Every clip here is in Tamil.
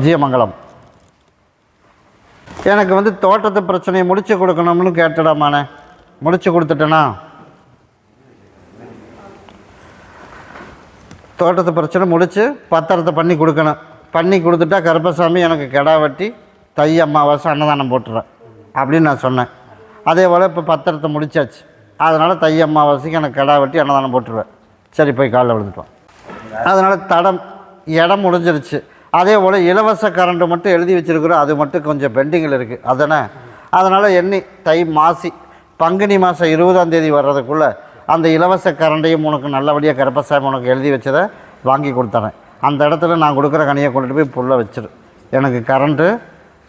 விஜயமங்கலம். எனக்கு வந்து தோட்டத்து பிரச்சனையை முடிச்சு கொடுக்கணும்னு கேட்டுடாமாண்ணே முடிச்சு கொடுத்துட்டேனா? தோட்டத்து பிரச்சனை முடித்து பத்திரத்தை பண்ணி கொடுக்கணும். பண்ணி கொடுத்துட்டா கருப்பசாமி எனக்கு கெடா வெட்டி தை அம்மாவாசை அன்னதானம் போட்டுறேன் அப்படின்னு நான் சொன்னேன். அதே போல் இப்போ பத்திரத்தை முடிச்சாச்சு. அதனால் தை அம்மாவாசைக்கு எனக்கு கெடா வெட்டி அன்னதானம் போட்டுருவேன் சரி போய் காலைல விழுந்துட்டோம். அதனால் தடம் இடம் முடிஞ்சிருச்சு. அதே போல் இலவச கரண்ட் மட்டும் எழுதி வச்சுருக்குறோம். அது மட்டும் கொஞ்சம் பெண்டிங்கில் இருக்குது அதனால் அதனால் எண்ணி தை மாசி பங்குனி மாதம் இருபதாம் தேதி வர்றதுக்குள்ளே அந்த இலவச கரண்டையும் உனக்கு நல்லபடியாக கருப்பசாமி உனக்கு எழுதி வச்சதை வாங்கி கொடுத்துறேன். அந்த இடத்துல நான் கொடுக்குற கனியை கொண்டுட்டு போய் புல்ல வச்சிரு. எனக்கு கரண்ட்டு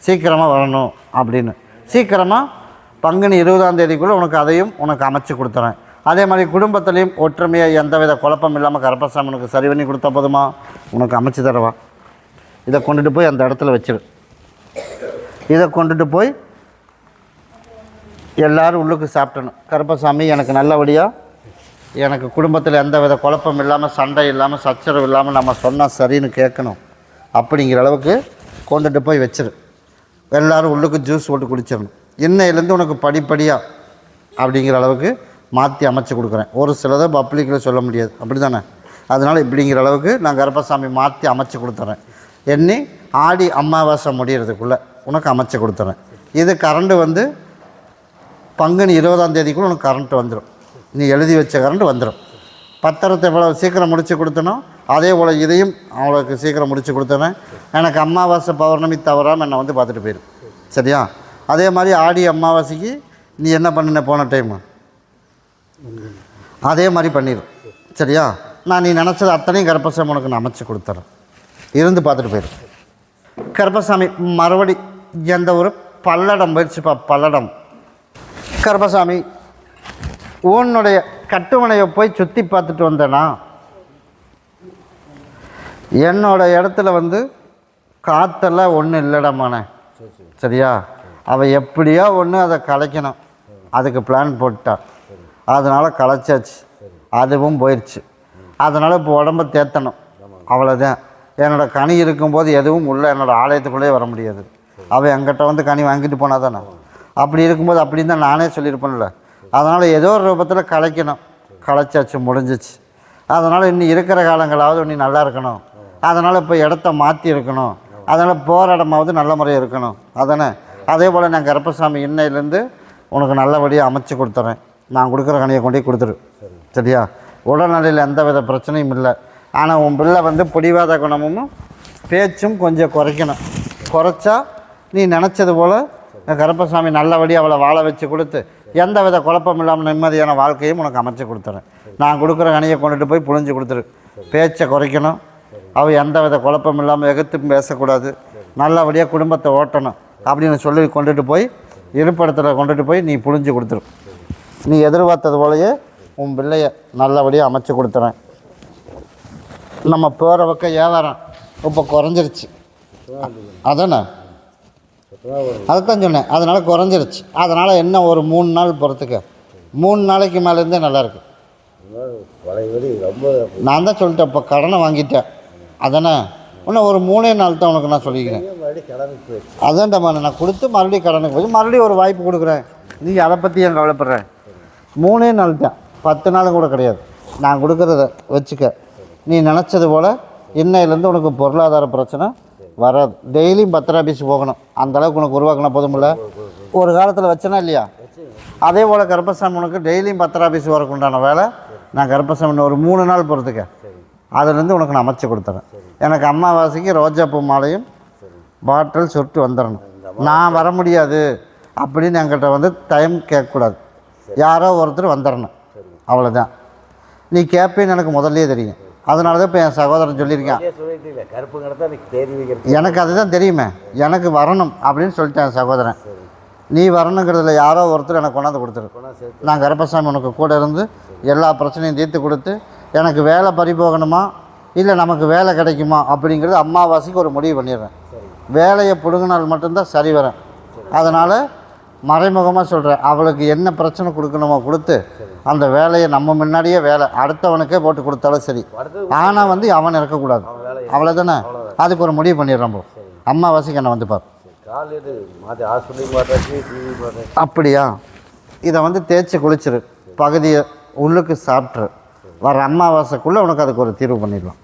சீக்கிரமாக வரணும் அப்படின்னு. சீக்கிரமாக பங்குனி இருபதாம் தேதிக்குள்ளே உனக்கு அதையும் உனக்கு அமைச்சு கொடுத்துறேன். அதே மாதிரி குடும்பத்துலேயும் ஒற்றுமையாக எந்தவித குழப்பம் இல்லாமல் கருப்பசாமி உனக்கு சரி பண்ணி கொடுத்தா போதுமா? உனக்கு அமைச்சு தருவான் இதை கொண்டுட்டு போய் அந்த இடத்துல வச்சிரு. இதை கொண்டுட்டு போய் எல்லாரும் உள்ளுக்கு சாப்பிட்டணும் கருப்பசாமி எனக்கு நல்லபடியாக எனக்கு குடும்பத்தில் எந்த வித குழப்பம் இல்லாமல் சண்டை இல்லாமல் சச்சரவு இல்லாமல் நம்ம சொன்னால் சரின்னு கேட்கணும். அப்படிங்கிற அளவுக்கு கொண்டுட்டு போய் வச்சிரு. எல்லோரும் உள்ளுக்கு ஜூஸ் போட்டு குடிச்சிடணும். இன்னையிலேருந்து உனக்கு படிப்படியாக அப்படிங்கிற அளவுக்கு மாற்றி அமைச்சு கொடுக்குறேன். ஒரு சிலதை பப்ளிக்கில் சொல்ல முடியாது. அப்படி தானே அதனால் இப்படிங்கிற அளவுக்கு நான் கருப்பசாமி மாற்றி அமைச்சு கொடுத்துறேன். எண்ணி ஆடி அமாவாசை முடிகிறதுக்குள்ளே உனக்கு அமைச்சு கொடுத்துறேன். இது கரண்ட்டு வந்து பங்குனி இருபதாம் தேதிக்குள்ளே உனக்கு கரண்ட் வந்துடும் நீ எழுதி வச்ச கரண்ட் வந்துடும் பத்திரத்தை எவ்வளோ சீக்கிரம் முடித்து கொடுத்தனோ அதே போல் இதையும் அவளுக்கு சீக்கிரம் முடித்து கொடுத்தனேன் எனக்கு அமாவாசை பௌர்ணமி தவறாமல் என்னை வந்து பார்த்துட்டு போயிடும் சரியா? அதே மாதிரி ஆடி அமாவாசைக்கு நீ என்ன பண்ணின போன டைமு அதே மாதிரி பண்ணிடும் சரியா? நான் நீ நினச்சது அத்தனையும் கர்ப்பசம் உனக்கு நான் அமைச்சு கொடுத்துறேன். இருந்து பார்த்துட்டு போயிருக்கு கருப்பசாமி மறுபடி எந்த ஒரு பல்லடம் போயிடுச்சுப்பா பல்லடம். கருப்பசாமி உன்னுடைய கட்டுமனையை போய் சுற்றி பார்த்துட்டு வந்தேனா? என்னோட இடத்துல வந்து காற்றெல்லாம் ஒன்றும் இல்லைடாமாண்ணே. சரியா? அவள் எப்படியோ ஒன்று அதை கலைக்கணும். அதுக்கு பிளான் போட்டா அதனால் கலைச்சாச்சு. அதுவும் போயிடுச்சு அதனால் இப்போ உடம்ப தேத்தணும். அவ்வளோதான் என்னோடய கனி இருக்கும்போது எதுவும் உள்ள என்னோடய ஆலயத்துக்குள்ளே வர முடியாது. அவள் என்கிட்ட வந்து கனி வாங்கிட்டு போனால் தானே? அப்படி இருக்கும்போது அப்படின்னு தான் நானே சொல்லியிருப்பேன்ல. அதனால் ஏதோ ஒரு ரூபத்தில் கலைக்கணும். கலைச்சாச்சு முடிஞ்சிச்சு. அதனால் இன்னும் இருக்கிற காலங்களாவது இன்னும் நல்லா இருக்கணும். அதனால் இப்போ இடத்த மாற்றி இருக்கணும். அதனால் போகிற இடமாவது நல்ல முறையாக இருக்கணும். அதானே? அதே போல் நான் கருப்பசாமி இன்னையிலேருந்து உனக்கு நல்லபடியாக அமைச்சு கொடுத்துறேன். நான் கொடுக்குற கனியை கொண்டே கொடுத்துரு. சரியா? உடல்நிலையில் எந்த வித பிரச்சனையும் இல்லை. ஆனால் உன் பிள்ளை வந்து பிடிவாத குணமும் பேச்சும் கொஞ்சம் குறைக்கணும். குறைச்சா நீ நினச்சது போல் கருப்பசாமி நல்லபடியாக அவளை வாழ வச்சு கொடுத்து எந்த வித குழப்பம் இல்லாமல் நிம்மதியான வாழ்க்கையும் உனக்கு அமைச்சு கொடுத்துறேன். நான் கொடுக்குற கனியை கொண்டுட்டு போய் புழிஞ்சு கொடுத்துரு. பேச்சை குறைக்கணும். அவள் எந்த வித குழப்பம் இல்லாமல் எகுத்து பேசக்கூடாது. நல்லபடியாக குடும்பத்தை ஓட்டணும் அப்படின்னு சொல்லி கொண்டுட்டு போய் இருப்பிடத்தில் கொண்டுட்டு போய் நீ புழிஞ்சு கொடுத்துரு. நீ எதிர்பார்த்தது போலயே உன் பிள்ளைய நல்லபடியாக அமைச்சு கொடுத்துறேன். நம்ம போகிற பக்கம் வியாபாரம் இப்போ குறைஞ்சிருச்சு. அதானே? அதைத்தான் சொன்னேன். அதனால் குறைஞ்சிருச்சு. அதனால் என்ன ஒரு மூணு நாள் போகிறதுக்கு மூணு நாளைக்கு மேலேருந்தே நல்லாயிருக்கு ரொம்ப நான் தான் சொல்லிட்டேன் இப்போ கடனை வாங்கிட்டேன். அதானே? இன்னும் ஒரு மூணே நாள் தான் உனக்கு நான் சொல்லிக்கிறேன். மறுபடியும் கடனுக்கு அதான்டா நான் கொடுத்து மறுபடியும் கடனுக்கு போய் மறுபடியும் ஒரு வாய்ப்பு கொடுக்குறேன். நீ அதை பற்றி ஏன் கவலைப்படுறேன் மூணே நாள் தான். பத்து நாள் கூட கிடையாது. நான் கொடுக்குறத வச்சுக்க. நீ நினச்சது போல் இன்னையிலேருந்து உனக்கு பொருளாதார பிரச்சனை வராது. டெய்லியும் பத்திர ஆஃபீஸ் போகணும். அந்த அளவுக்கு உனக்கு உருவாக்கினா போதுமில்ல ஒரு காலத்தில் வச்சனா இல்லையா? அதே போல் கருப்பசாமி உனக்கு டெய்லியும் பத்திர ஆஃபீஸ் வரக்கு உண்டான வேலை நான் கருப்பசாமி ஒரு மூணு நாள் போகிறதுக்கு அதுலேருந்து உனக்கு நான் அமைச்சு கொடுத்துறேன். எனக்கு அம்மாவாசைக்கு ரோஜாப்பூ மாலையும் பாட்டில் சொட்டு வந்துடணும். நான் வர முடியாது அப்படின்னு என்கிட்ட வந்து டைம் கேட்கக்கூடாது. யாரோ ஒருத்தர் வந்துடணும். அவ்வளோதான் நீ கேட்பேன்னு எனக்கு முதல்லயே தெரியும். அதனால தான் இப்போ என் சகோதரன் சொல்லியிருக்கேன். கருப்பு கடை எனக்கு அதுதான் தெரியுமே. எனக்கு வரணும் அப்படின்னு சொல்லிட்டேன் என் சகோதரன். நீ வரணுங்கிறதுல யாரோ ஒருத்தர் எனக்கு கொண்டாந்து கொடுத்துரு. நான் கருப்பசாமி உனக்கு கூட இருந்து எல்லா பிரச்சனையும் தீர்த்து கொடுத்து எனக்கு வேலை பறி போகணுமா இல்லை நமக்கு வேலை கிடைக்குமா? அப்படிங்கிறது அம்மாவாசைக்கு ஒரு முடிவு பண்ணிடுறேன். வேலையை பிடுங்கினால் மட்டும்தான் சரி வரேன் அதனால் மறைமுகமாக சொல்கிறேன் அவளுக்கு என்ன பிரச்சனை கொடுக்கணுமோ கொடுத்து அந்த வேலையை நம்ம முன்னாடியே வேலை அடுத்தவனுக்கே போட்டு கொடுத்தாலும் சரி. ஆனால் வந்து அவன் இருக்கக்கூடாது அவ்வளோ தானே அதுக்கு ஒரு முடிவு பண்ணிடுறோம் bro. சரிங்க அம்மாவாசைக்கு என்ன வந்து அப்படியா? இதை வந்து தேய்ச்சி குளிச்சிரு. பகுதியை உள்ளுக்கு சாப்பிட்ரு வர அமாவாசைக்குள்ளே உனக்கு அதுக்கு ஒரு தீர்வு பண்ணிடலாம்.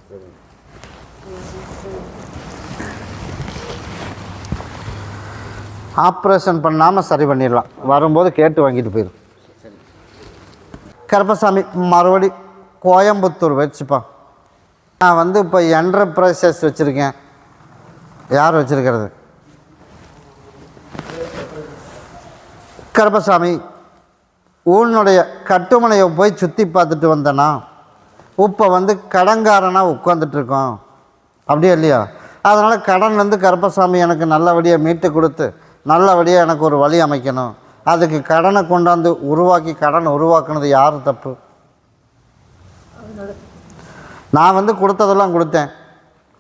ஆப்ரேஷன் பண்ணாமல் சரி பண்ணிடலாம். வரும்போது கேட்டு வாங்கிட்டு போயிடும் கருப்பசாமி மறுபடி கோயம்புத்தூர் வச்சுப்பா. நான் வந்து இப்போ என்டர்பிரைசஸ் வச்சுருக்கேன். யார் வச்சுருக்கிறது? கருப்பசாமி உன்னுடைய கட்டுமனையை போய் சுற்றி பார்த்துட்டு வந்தேனா? இப்போ வந்து கடன்காரனாக உட்காந்துட்ருக்கோம் அப்படியே இல்லையா? அதனால் கடன் வந்து கருப்பசாமி எனக்கு நல்லபடியாக மீட்டு கொடுத்து நல்லபடியாக எனக்கு ஒரு வழி அமைக்கணும். அதுக்கு கடனை கொண்டாந்து உருவாக்கி கடன் உருவாக்குனது யார் தப்பு? நான் வந்து கொடுத்ததெல்லாம் கொடுத்தேன்.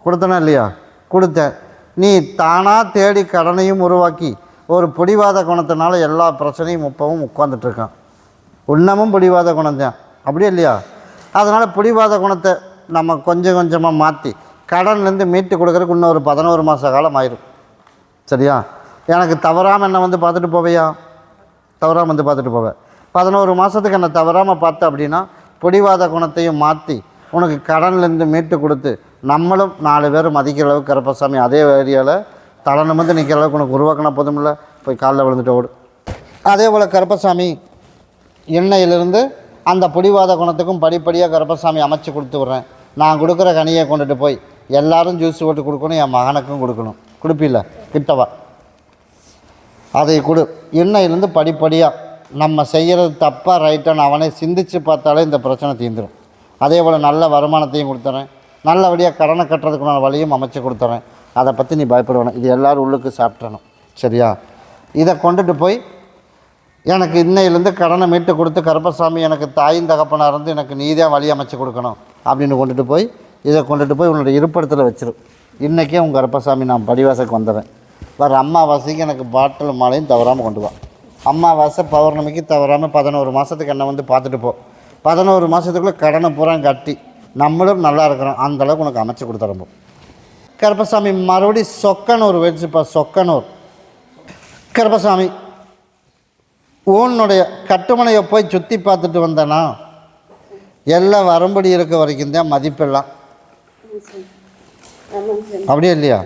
கொடுத்தனா இல்லையா? கொடுத்தேன். நீ தானாக தேடி கடனையும் உருவாக்கி ஒரு பிடிவாத குணத்தினால எல்லா பிரச்சனையும் முப்பவும் உட்காந்துட்டு இருக்கான் இன்னமும் பிடிவாத குணம் தான் அப்படியே இல்லையா? அதனால் பிடிவாத குணத்தை நம்ம கொஞ்சம் கொஞ்சமாக மாற்றி கடன்லேருந்து மீட்டு கொடுக்குறதுக்கு இன்னும் ஒரு பதினோரு மாத காலம் ஆயிரும். சரியா? எனக்கு தவறாமல் என்னை வந்து பார்த்துட்டு போவையா? தவறாமல் வந்து பார்த்துட்டு போவேன் பதினோரு மாதத்துக்கு என்னை தவறாமல் பார்த்த அப்படின்னா பொடிவாத குணத்தையும் மாற்றி உனக்கு கடன்லேருந்து மீட்டு கொடுத்து நம்மளும் நாலு பேர் மதிக்கிற அளவுக்கு கருப்பசாமி அதே ஏரியாவில் தலை நிமிர்ந்து நிற்கிற அளவுக்கு உனக்கு உருவாக்கினா போதுமில்ல? போய் காலில் விழுந்துட்டு ஓடு. அதே போல் கருப்பசாமி எண்ணெயிலிருந்து அந்த பிடிவாத குணத்துக்கும் படிப்படியாக கருப்பசாமி அமைச்சு கொடுத்து விட்றேன். நான் கொடுக்குற கனியை கொண்டுட்டு போய் எல்லாரும் ஜூஸ் போட்டு கொடுக்கணும் என் மகனுக்கும் கொடுக்கணும். கொடுப்பில்ல? கிட்டவா? அதை கொடு. இன்னையிலேருந்து படிப்படியாக நம்ம செய்கிறது தப்பாக ரைட்டான்னு அவனே சிந்திச்சு பார்த்தாலே இந்த பிரச்சனை தீர்ந்துடும் அதே போல் நல்ல வருமானத்தையும் கொடுத்துறேன். நல்லபடியாக கடனை கட்டுறதுக்குள்ள வழியும் அமைச்சு கொடுத்துறேன். அதை பற்றி நீ பயப்படணும் இது எல்லோரும் உள்ளுக்கு சாப்பிட்றணும் சரியா? இதை கொண்டுட்டு போய் எனக்கு இன்னையிலேருந்து கடனை மீட்டு கொடுத்து கருப்பசாமி எனக்கு தாயின் தகப்பனாக இருந்து எனக்கு நீதான் வழி அமைச்சு கொடுக்கணும் அப்படின்னு கொண்டுட்டு போய் இதை கொண்டுட்டு போய் உன்னோட இருப்பிடத்தில் வச்சிரு. இன்றைக்கே உங்கள் கருப்பசாமி நான் படிவாசைக்கு வந்துடுறேன். வர அம்மாவாசைக்கு எனக்கு பாட்டில் மாலையும் தவறாமல் கொண்டு வா. அம்மாவாசை பௌர்ணமிக்கு தவறாமல் பதினோரு மாதத்துக்கு என்ன வந்து பார்த்துட்டு போ. பதினோரு மாதத்துக்குள்ளே கடனை பூரா கட்டி நம்மளும் நல்லா இருக்கிறோம். அந்த அளவுக்கு உனக்கு அமைச்சு கொடுத்துறப்போ கருப்பசாமி மறுபடி சொக்கனூர் வச்சுப்பா சொக்கனூர். கருப்பசாமி உன்னுடைய கட்டுமனையை போய் சுற்றி பார்த்துட்டு வந்தேனா? எல்லாம் வரும்படி இருக்க வரைக்கும் தான் மதிப்பெல்லாம். அப்படியே இல்லையா?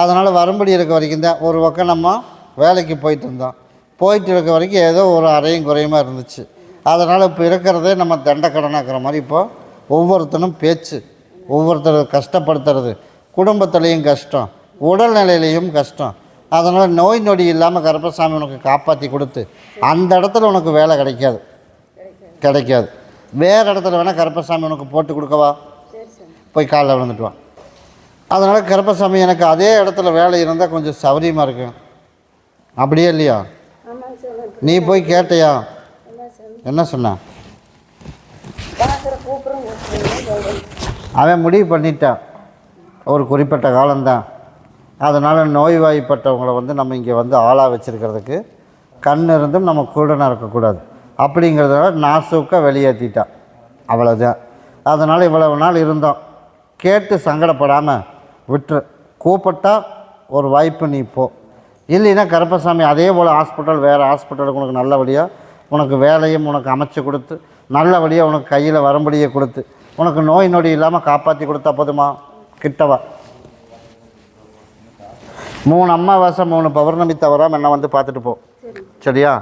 அதனால் வரும்படி இருக்க வரைக்கும் தான் ஒரு பக்கம் நம்ம வேலைக்கு போயிட்டு இருந்தோம். போயிட்டு இருக்க வரைக்கும் ஏதோ ஒரு அறையும் குறையுமா இருந்துச்சு. அதனால் இப்போ இருக்கிறதே நம்ம தண்டக்கடனாக்குற மாதிரி இப்போ ஒவ்வொருத்தனும் பேச்சு ஒவ்வொருத்தர் கஷ்டப்படுத்துறது குடும்பத்துலேயும் கஷ்டம் உடல்நிலையிலையும் கஷ்டம். அதனால் நோய் நொடி இல்லாமல் கருப்பசாமி உனக்கு காப்பாற்றி கொடுத்து அந்த இடத்துல உனக்கு வேலை கிடைக்காது. கிடைக்காது. வேறு இடத்துல வேணால் கருப்பசாமி உனக்கு போட்டு கொடுக்கவா? போய் காலைல விழுந்துட்டு அதனால் கருப்பசாமி எனக்கு அதே இடத்துல வேலை இருந்தால் கொஞ்சம் சௌரியமாக இருக்கும் அப்படியே இல்லையா? நீ போய் கேட்டியா? என்ன சொன்ன? அவன் முடிவு பண்ணிட்டான் ஒரு குறிப்பிட்ட காலம்தான். அதனால் நோய்வாய்ப்பட்டவங்கள வந்து நம்ம இங்கே வந்து ஆளாக வச்சுருக்கிறதுக்கு கண் இருந்தும் நம்ம கூடனாக இருக்கக்கூடாது. அப்படிங்கிறதுனால நாசூக்க வெளியேற்றிட்டான் அவ்வளோதான் அதனால் இவ்வளவு நாள் இருந்தோம். கேட்டு சங்கடப்படாமல் விட்டுரு. கூப்பிட்டா ஒரு வாய்ப்பு நீ போ. இல்லைன்னா கருப்பசாமி அதே போல் ஹாஸ்பிட்டல் வேறு ஹாஸ்பிட்டலுக்கு உனக்கு நல்லபடியாக உனக்கு வேலையும் உனக்கு அமைச்சு கொடுத்து நல்லபடியாக உனக்கு கையில் வரும்படியே கொடுத்து உனக்கு நோய் நொடி இல்லாமல் காப்பாற்றி கொடுத்தா போதுமா? கிட்டவா? மூணு அம்மாவாசை மூணு பௌர்ணமி தவறாமல் என்ன வந்து பார்த்துட்டு போ. சரியா?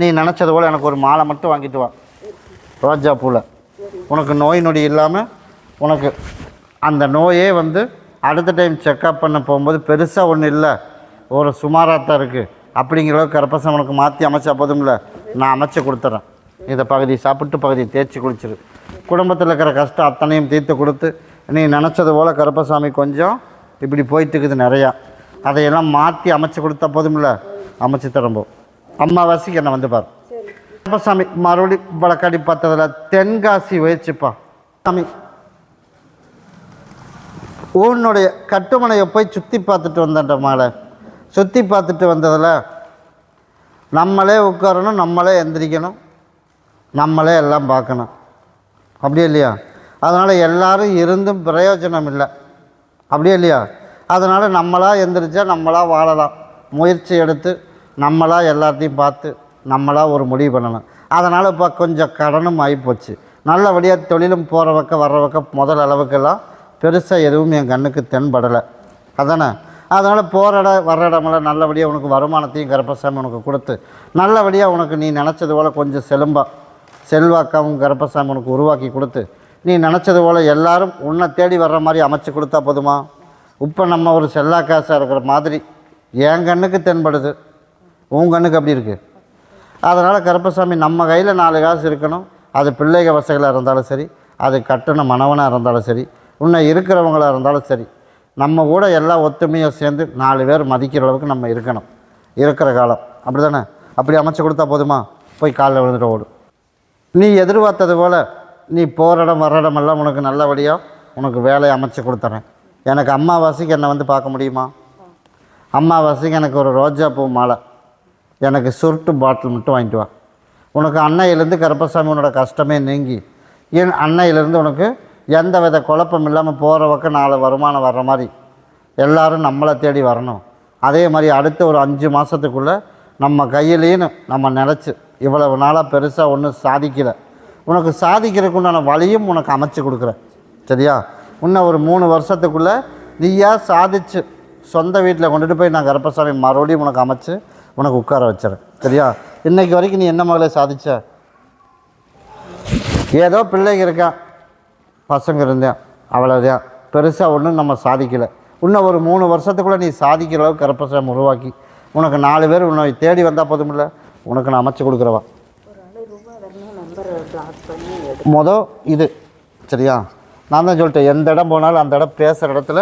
நீ நினச்சது போல் எனக்கு ஒரு மாலை மட்டும் வாங்கிட்டு வா. ரோஜா பூவில் உனக்கு நோய் நொடி இல்லாமல் உனக்கு அந்த நோயே வந்து அடுத்த டைம் செக்கப் பண்ண போகும்போது பெருசாக ஒன்றும் இல்லை. ஒரு சுமாராக தான் இருக்குது அப்படிங்கிற அளவுக்கு கரப்பசம் உனக்கு மாற்றி அமைச்சா போதும்ல? நான் அமைச்சு கொடுத்துட்றேன் இதை பகுதி சாப்பிட்டு பகுதி தேய்ச்சி குளிச்சிரு. குடும்பத்தில் இருக்கிற கஷ்டம் அத்தனையும் தீர்த்து கொடுத்து நீ நினச்சது போல் கருப்பசாமி கொஞ்சம் இப்படி போயிட்டு இருக்குது நிறையா. அதையெல்லாம் மாற்றி அமைச்சு கொடுத்தா போதும்ல? அமைச்சு தரம்போ அம்மாவாசிக்கு என்ன வந்து பார். கருப்பசாமி மறுபடி வழக்காடி பார்த்ததில் தென்காசி வயிச்சுப்பா சாமி உன்னுடைய கட்டுமனையை போய் சுற்றி பார்த்துட்டு வந்தேன்ட மாலை. சுற்றி பார்த்துட்டு வந்ததில் நம்மளே உட்காரணும் நம்மளே எந்திரிக்கணும் நம்மளே எல்லாம் பார்க்கணும். அப்படியே இல்லையா? அதனால் எல்லாரும் இருந்தும் பிரயோஜனம் இல்லை. அப்படியே இல்லையா? அதனால் நம்மளாக எந்திரிச்சா நம்மளாக வாழலாம். முயற்சி எடுத்து நம்மளாக எல்லாத்தையும் பார்த்து நம்மளாக ஒரு முடிவு பண்ணணும். அதனால் இப்போ கொஞ்சம் கடனும் ஆகிப்போச்சு நல்லபடியாக தொழிலும் போகிற பக்கம் வர்ற பக்கம் முதல் அளவுக்கெல்லாம் பெருசாக எதுவும் என் கண்ணுக்கு தென்படலை. அதானே? அதனால் போகிற இடம் வர்ற இடமெல்லாம் நல்லபடியாக உனக்கு வருமானத்தையும் கருப்பசாமி உனக்கு கொடுத்து நல்லபடியாக உனக்கு நீ நினச்சது போல் கொஞ்சம் செலும்பா. செல்வாக்காவும் கருப்பசாமி உனக்கு உருவாக்கி கொடுத்து நீ நினச்சது போல் எல்லாரும் உன்னை தேடி வர்ற மாதிரி அமைச்சு கொடுத்தா போதுமா? இப்போ நம்ம ஒரு செல்லாக்காசாக இருக்கிற மாதிரி என் கண்ணுக்கு தென்படுது. உன் கண்ணுக்கு அப்படி இருக்குது அதனால் கருப்பசாமி நம்ம கையில் நாலு காசு இருக்கணும். அது பிள்ளைக வசதிகளாக இருந்தாலும் சரி அது கட்டண மனவனாக இருந்தாலும் சரி உன்னை இருக்கிறவங்களாக இருந்தாலும் சரி நம்ம கூட எல்லாம் ஒத்துமையாக சேர்ந்து நாலு பேர் மதிக்கிற அளவுக்கு நம்ம இருக்கணும். இருக்கிற காலம். அப்படி தானே அப்படி அமைச்சு கொடுத்தா போதுமா? போய் காலில் விழுந்துட்டு ஓடும் நீ எதிர்பார்த்தது போல் நீ போகிற இடம் வர்ற இடமெல்லாம் உனக்கு நல்லபடியாக உனக்கு வேலையை அமைச்சு கொடுத்துறேன். எனக்கு அம்மாவாசைக்கு என்னை வந்து பார்க்க முடியுமா? அம்மாவாசைக்கு எனக்கு ஒரு ரோஜா பூ மாலை. எனக்கு சுருட்டு பாட்டில் மட்டும் வாங்கிட்டு வா. உனக்கு அன்னையிலேருந்து கருப்பசாமி உன்னோட கஷ்டமே நீங்கி என் அன்னையிலேருந்து உனக்கு எந்த வித குழப்பம் இல்லாமல் போகிற பக்கம் நாலு வருமானம் வர்ற மாதிரி எல்லோரும் நம்மளை தேடி வரணும். அதே மாதிரி அடுத்த ஒரு அஞ்சு மாதத்துக்குள்ளே நம்ம கையிலேன்னு நம்ம நினச்சி இவ்வளவு நாளாக பெருசாக ஒன்றும் சாதிக்கலை. உனக்கு சாதிக்கிறதுக்கு உண்டான வழியும் உனக்கு அமைச்சு கொடுக்குறேன். சரியா? இன்னும் ஒரு மூணு வருஷத்துக்குள்ளே நீயா சாதிச்சு சொந்த வீட்டில் கொண்டுட்டு போய் நான் கருப்பசாமி மறுபடியும் உனக்கு அமைச்சு உனக்கு உட்கார வச்சிடறேன். சரியா? இன்னைக்கு வரைக்கும் நீ என்ன மகளே சாதிச்ச? ஏதோ பிள்ளைங்க இருக்கான் பசங்க இருந்தேன். அவ்வளோதான் பெருசாக ஒன்றும் நம்ம சாதிக்கலை. இன்னும் ஒரு மூணு வருஷத்துக்குள்ளே நீ சாதிக்கிற அளவுக்கு கருப்பசாமி உருவாக்கி உனக்கு நாலு பேர் உன்னை தேடி வந்தால் போதுமில்ல? உனக்கு நான் அமைச்சு கொடுக்குறவா? மொதல் இது. சரியா? நான் தான் சொல்லிட்டேன் எந்த இடம் போனாலும் அந்த இடம் பேசுகிற இடத்துல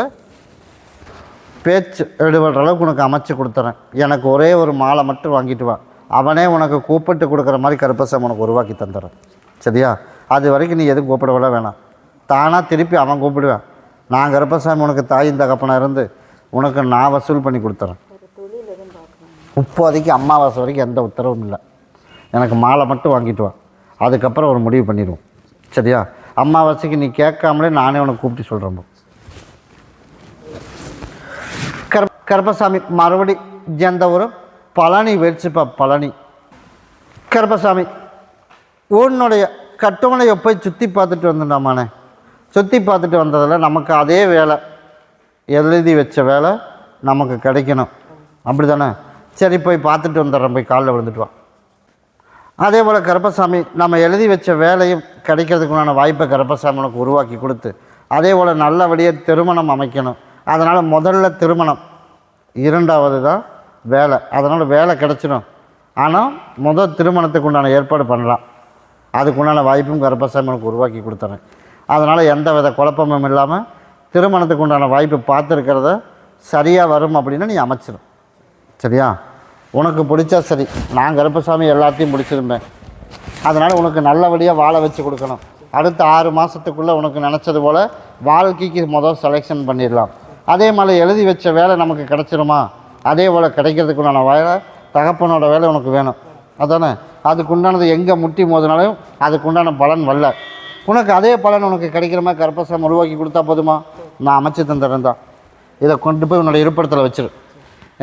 பேச்சு எடுபடுற அளவுக்கு உனக்கு அமைச்சு கொடுத்துறேன். எனக்கு ஒரே ஒரு மாலை மட்டும் வாங்கிட்டு வா. அவனே உனக்கு கூப்பிட்டு கொடுக்குற மாதிரி கருப்பசாமி உனக்கு உருவாக்கி தந்துடுறேன். சரியா? அது வரைக்கும் நீ எதுவும் கூப்பிடவிட வேணாம். தானாக திருப்பி அவன் கூப்பிடுவேன். நான் கருப்பசாமி உனக்கு தாயின் தகப்பனாக இருந்து உனக்கு நான் வசூல் பண்ணி கொடுத்துறேன். இப்போதைக்கு அமாவாசை வரைக்கும் எந்த உத்தரவும் இல்லை. எனக்கு மாலை மட்டும் வாங்கிட்டு வா. அதுக்கப்புறம் ஒரு முடிவு பண்ணிடுவோம். சரியா? அம்மாவாசைக்கு நீ கேட்காமலே நானே உனக்கு கூப்பிட்டு சொல்கிறேன் கர் கருப்பசாமி மறுபடி எந்த ஒரு பழனி வெடிச்சுப்பா பழனி. கருப்பசாமி உன்னுடைய கட்டுமனையை போய் சுற்றி பார்த்துட்டு வந்துட்டாமானே சுற்றி பார்த்துட்டு வந்ததில் நமக்கு அதே வேலை. எழுதி வச்ச வேலை நமக்கு கிடைக்கணும். அப்படி தானே சரி போய் பார்த்துட்டு வந்துடுறேன். போய் காலில் விழுந்துட்டு வா. அதே போல் கருப்பசாமி நம்ம எழுதி வச்ச வேலையும் கிடைக்கிறதுக்குண்டான வாய்ப்பை கருப்பசாமி உனக்கு உருவாக்கி கொடுத்து அதே போல் நல்லபடியாக திருமணம் அமைக்கணும். அதனால் முதல்ல திருமணம். இரண்டாவது தான் வேலை. அதனால் வேலை கிடச்சிடும் ஆனால் முதல் திருமணத்துக்கு உண்டான ஏற்பாடு பண்ணலாம். அதுக்குண்டான வாய்ப்பும் கருப்பசாமி உனக்கு உருவாக்கி கொடுத்துறேன். அதனால் எந்த வித குழப்பமும் இல்லாமல் திருமணத்துக்கு உண்டான வாய்ப்பு பார்த்துருக்கிறத சரியாக வரும் அப்படின்னா நீ அமைச்சிடும் சரியா? உனக்கு பிடிச்சா சரி. நான் கருப்பசாமி எல்லாத்தையும் பிடிச்சிருந்தேன் அதனால் உனக்கு நல்லபடியாக வாழ வச்சு கொடுக்கணும். அடுத்த ஆறு மாதத்துக்குள்ளே உனக்கு நினச்சது போல் வாழ்க்கைக்கு முதல் செலெக்ஷன் பண்ணிடலாம். அதே மாதிரி எழுதி வச்ச வேலை நமக்கு கிடச்சிருமா? அதே போல் கிடைக்கிறதுக்குண்டான வேலை தகப்பனோட வேலை உனக்கு வேணும். அதானே? அதுக்குண்டானது எங்கே முட்டி மோதினாலும் அதுக்குண்டான பலன் வரல. உனக்கு அதே பலன் உனக்கு கிடைக்கிற மாதிரி உருவாக்கி கொடுத்தா போதுமா? நான் அமைச்சு தந்துடுறேன் தான். இதை கொண்டு போய் உன்னோட இருப்பிடத்தில் வச்சிரு.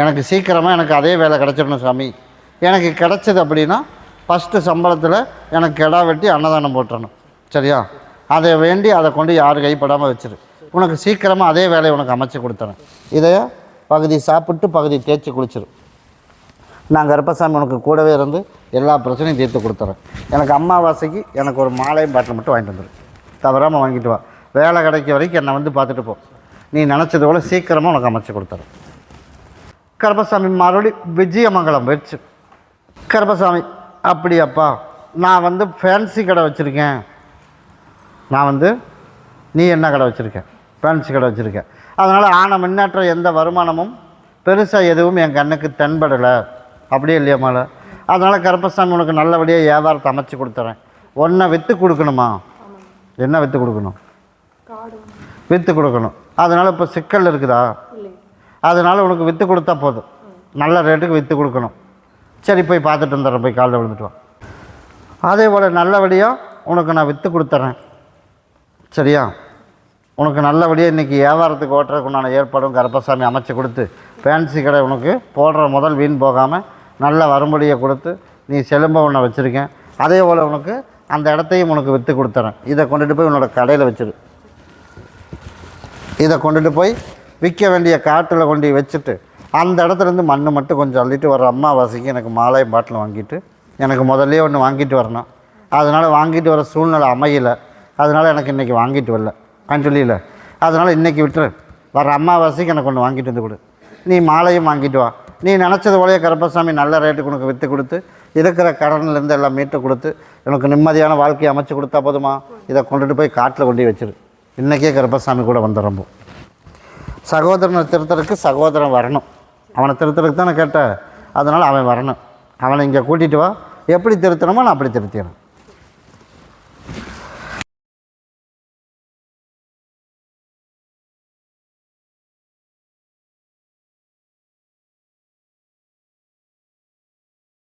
எனக்கு சீக்கிரமாக எனக்கு அதே வேலை கிடச்சிடணும் சாமி. எனக்கு கிடச்சது அப்படின்னா ஃபஸ்ட்டு சம்பளத்தில் எனக்கு கிடா வெட்டி அன்னதானம் போட்டுறணும். சரியா? அதை வேண்டி அதை கொண்டு யார் கைப்படாமல் வச்சிரு. உனக்கு சீக்கிரமாக அதே வேலையை உனக்கு அமைச்சு கொடுத்துறேன். இதை பகுதி சாப்பிட்டு பகுதி தேய்ச்சி குளிச்சிரு. நான் கருப்பசாமி உனக்கு கூடவே இருந்து எல்லா பிரச்சனையும் தீர்த்து கொடுத்துறேன். எனக்கு அம்மாவாசைக்கு எனக்கு ஒரு மாலையும் பாட்டில் மட்டும் வாங்கிட்டு வந்துடு தவறாமல் வாங்கிட்டு வா. வேலை கிடைக்க வரைக்கும் என்னை வந்து பார்த்துட்டு போ. நீ நினச்சது போல் சீக்கிரமாக உனக்கு அமைச்சு கொடுத்துறேன். கருப்பசாமி மறுபடி விஜயமங்கலம் போயிடுச்சு. கருப்பசாமி அப்படியாப்பா நான் வந்து ஃபேன்சி கடை வச்சுருக்கேன். நான் வந்து நீ என்ன கடை வச்சுருக்கேன் ஃபேன்சி கடை வச்சுருக்கேன் அதனால் ஆன முன்னேற்றம் எந்த வருமானமும் பெருசாக எதுவும் என் கண்ணுக்கு தென்படலை. அப்படியே இல்லையா மேலே? அதனால் கருப்பசாமி உனக்கு நல்லபடியாக வியாபாரத்தை அமைச்சு கொடுத்துறேன். ஒன்றை விற்று கொடுக்கணுமா? என்ன விற்று கொடுக்கணும்? விற்று கொடுக்கணும். அதனால் இப்போ சிக்கல் இருக்குதா? அதனால் உனக்கு விற்று கொடுத்தா போதும். நல்ல ரேட்டுக்கு விற்று கொடுக்கணும். சரி போய் பார்த்துட்டு வந்துடுறேன். போய் காலைல விழுந்துட்டு வா. அதே போல் நல்லபடியாக உனக்கு நான் விற்று கொடுத்துட்றேன் சரியா? உனக்கு நல்லபடியாக இன்றைக்கி வியாபாரத்துக்கு ஓட்டுறதுக்கு உண்டான ஏற்பாடும் கருப்பசாமி அமைச்சு கொடுத்து ஃபேன்சி கடை உனக்கு போடுற முதல் வீண் போகாமல் நல்ல வரும்படியை கொடுத்து நீ செலும்ப ஒன்றை வச்சுருக்கேன். அதே போல் உனக்கு அந்த இடத்தையும் உனக்கு விற்று கொடுத்துறேன். இதை கொண்டுட்டு போய் உன்னோட கடையில் வச்சுரு. இதை கொண்டுட்டு போய் விற்க வேண்டிய காட்டில் கொண்டு வச்சுட்டு அந்த இடத்துல இருந்து மண் மட்டும் கொஞ்சம் அள்ளிட்டு வர அம்மாவாசிக்கு எனக்கு மாலையும் பாட்டில் வாங்கிட்டு எனக்கு முதல்லே ஒன்று வாங்கிட்டு வரணும். அதனால் வாங்கிட்டு வர சூழ்நிலை அமையல. அதனால் எனக்கு இன்றைக்கி வாங்கிட்டு வரல. அஞ்சலியில் அதனால் இன்றைக்கி விட்டுரு. வர அம்மாவாசிக்கு எனக்கு ஒன்று வாங்கிட்டு வந்து கொடு. நீ மாலையும் வாங்கிட்டு வா. நீ நினச்சது போலயே கருப்பசாமி நல்ல ரேட்டுக்கு உனக்கு விற்று கொடுத்து இருக்கிற கடன்லேருந்து எல்லாம் மீட்டு கொடுத்து எனக்கு நிம்மதியான வாழ்க்கையை அமைச்சு கொடுத்தா போதுமா? இதை கொண்டுட்டு போய் காட்டில் கொண்டு வச்சிரு. இன்றைக்கே கருப்பசாமி கூட வந்துடுறோம் சகோதரனை திருத்தருக்கு சகோதரன் வரணும். அவனை திருத்தறதுக்கு தானே கேட்டேன் அதனால் அவன் வரணும். அவனை இங்கே கூட்டிகிட்டு வா. எப்படி திருத்தணுமோ நான் அப்படி திருத்திடுறேன்.